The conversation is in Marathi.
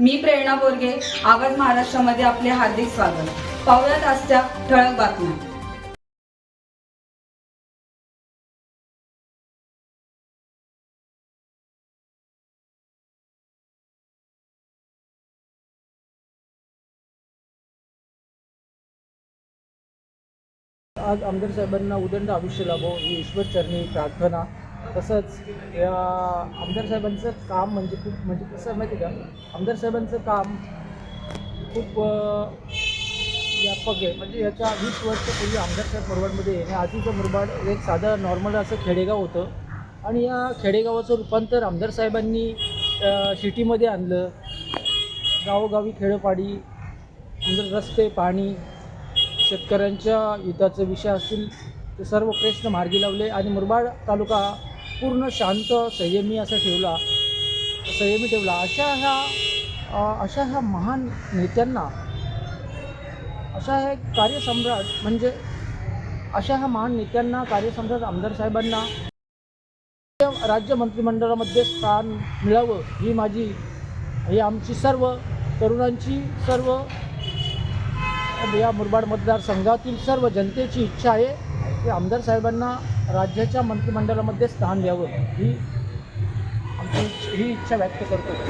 मी प्रेरणा बोरगे आवाज महाराष्ट्रामध्ये आपले हार्दिक स्वागत. पाहुयात आजच्या ठळक बातम्या. आज आमदार साहेबांना उदंड आयुष्य लाभो ही ईश्वरचरणी प्रार्थना. तसंच या आमदार साहेबांचं काम म्हणजे खूप म्हणजे कसं आहे माहिती आहे का? आमदार साहेबांचं काम खूप व्यापक आहे. म्हणजे याच्या वीस वर्षपूर्वी आमदार साहेब मुरबाडमध्ये येणे आधीचं मुरबाड एक साधं नॉर्मल असं खेडेगाव होतं. आणि या खेडेगावाचं रूपांतर आमदार साहेबांनी सिटीमध्ये आणलं. गावोगावी खेडोपाडी सुंदर रस्ते पाणी शेतकऱ्यांच्या हिताचे विषय असतील ते सर्व प्रश्न मार्गी लावले. आणि मुरबाड तालुका पूर्ण शांत संयमी असा ठेवला संयमी ठेवला. अशा ह्या अशा ह्या महान नेत्यांना अशा ह्या कार्यसम्राट म्हणजे अशा ह्या महान नेत्यांना कार्यसम्राट आमदार साहेबांना राज्य मंत्रिमंडळामध्ये स्थान मिळावं ही माझी ही आमची सर्व तरुणांची सर्व या मुरबाड मतदारसंघातील सर्व जनतेची इच्छा आहे. की आमदार साहेबांना राज्याच्या मंत्रिमंडळामध्ये स्थान द्यावं ही आमची ही इच्छा व्यक्त करतो.